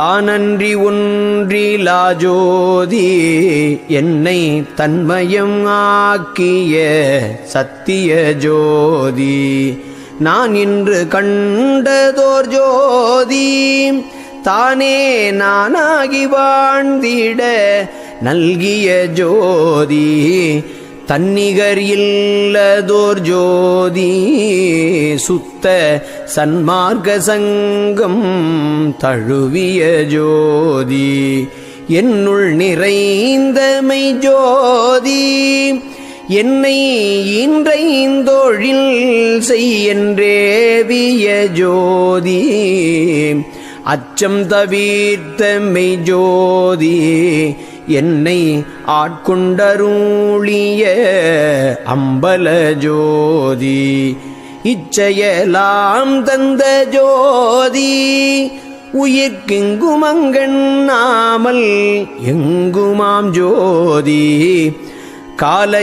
தானன்றி ஒன்றிலாஜோதி என்னை தன்மயம் ஆக்கிய சத்திய ஜோதி. நான் இன்று கண்டதோர் ஜோதி தானே நானாகி வாழ்ந்திட நல்கிய ஜோதி. தன்னிகர் இல்லதோர் ஜோதி சுத்த சன்மார்க்க சங்கம் தழுவிய ஜோதி. என்னுள் நிறைந்தமை ஜோதி. என்னை இன்றைந்தொழில் செய்யன்றேவிய ஜோதி. அச்சம் தவிர்த்தமை ஜோதி. என்னை ஆட்கொண்டருளிய அம்பல ஜோதி இச்செயலாம் தந்த ஜோதி உயிர்க்கெங்குமங்கண்ணாமல் எங்குமாம் ஜோதி காலை